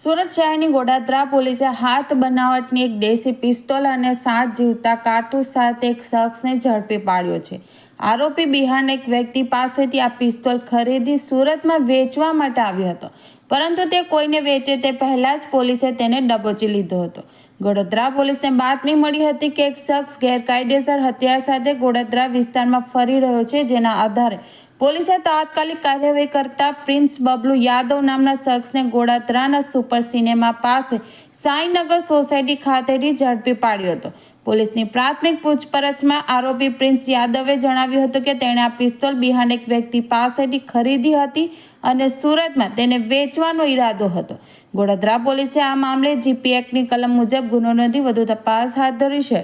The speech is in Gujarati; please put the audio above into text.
સુરત શહેરની ગોડાત્રા પોલીસે હાથ બનાવટની એક દેશી પિસ્તોલ અને સાત જીવતા કારતૂસ સાથે એક શખ્સને ઝડપી પાડ્યો છે. આરોપી બિહારના એક વ્યક્તિ પાસેથી આ પિસ્તોલ ખરીદી સુરતમાં વેચવા માટે આવ્યો હતો. પરંતુ તે કોઈને વેચે તે પહેલાં જ પોલીસે તેને ડબોચી લીધો હતો. ગોડોદરા પોલીસને બાતમી મળી હતી કે એક શખ્સ ગેરકાયદેસર હત્યા સાથે ગોડોદરા વિસ્તારમાં ફરી રહ્યો છે, જેના આધારે પોલીસે તાત્કાલિક કાર્યવાહી કરતા પ્રિન્સ બબલુ યાદવ નામના શખ્સને ગોડાત્રાના સુપર સિનેમા પાસે સાંઈનગર સોસાયટી ખાતેથી ઝડપી પાડ્યો હતો. પોલીસની પ્રાથમિક પૂછપરછમાં આરોપી પ્રિન્સ યાદવે જણાવ્યું હતું કે તેણે આ પિસ્તોલ બિહારના એક વ્યક્તિ પાસેથી ખરીદી હતી અને સુરતમાં તેને વેચવાનો ઈરાદો હતો. ગોડાદરા પોલીસે આ મામલે જીપી એક્ટની કલમ મુજબ ગુનો નોંધી વધુ તપાસ હાથ ધરી છે.